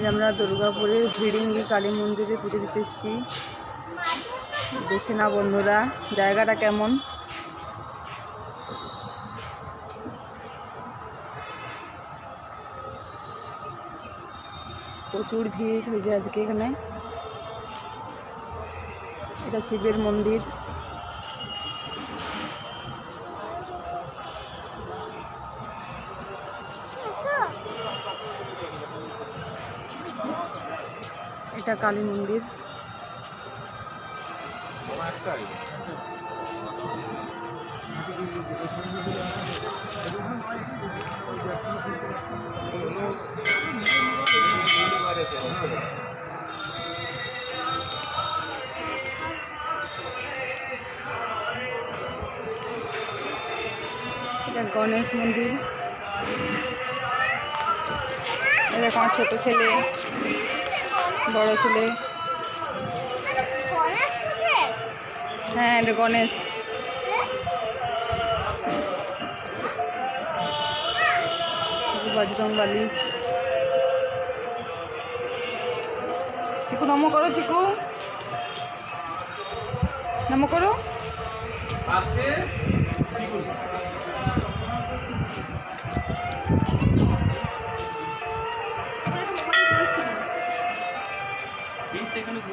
আজ আমরা দুর্গাপুরের ভিড়িঙ্গি কালী মন্দিরে পুজো দিতে এসেছি। দেখে না বন্ধুরা, জায়গাটা কেমন? প্রচুর ভিড় হয়েছে আজকে এখানে। এটা শিবের মন্দির। এটা কালী মন্দির। গণেশ মন্দির। আমার ছোট ছেলে। বড় ছেলে। হ্যাঁ এটা গণেশ। বজরং বালি। চিকু, নম করো, চিকু। নম করো। Thank you. 20 segundos.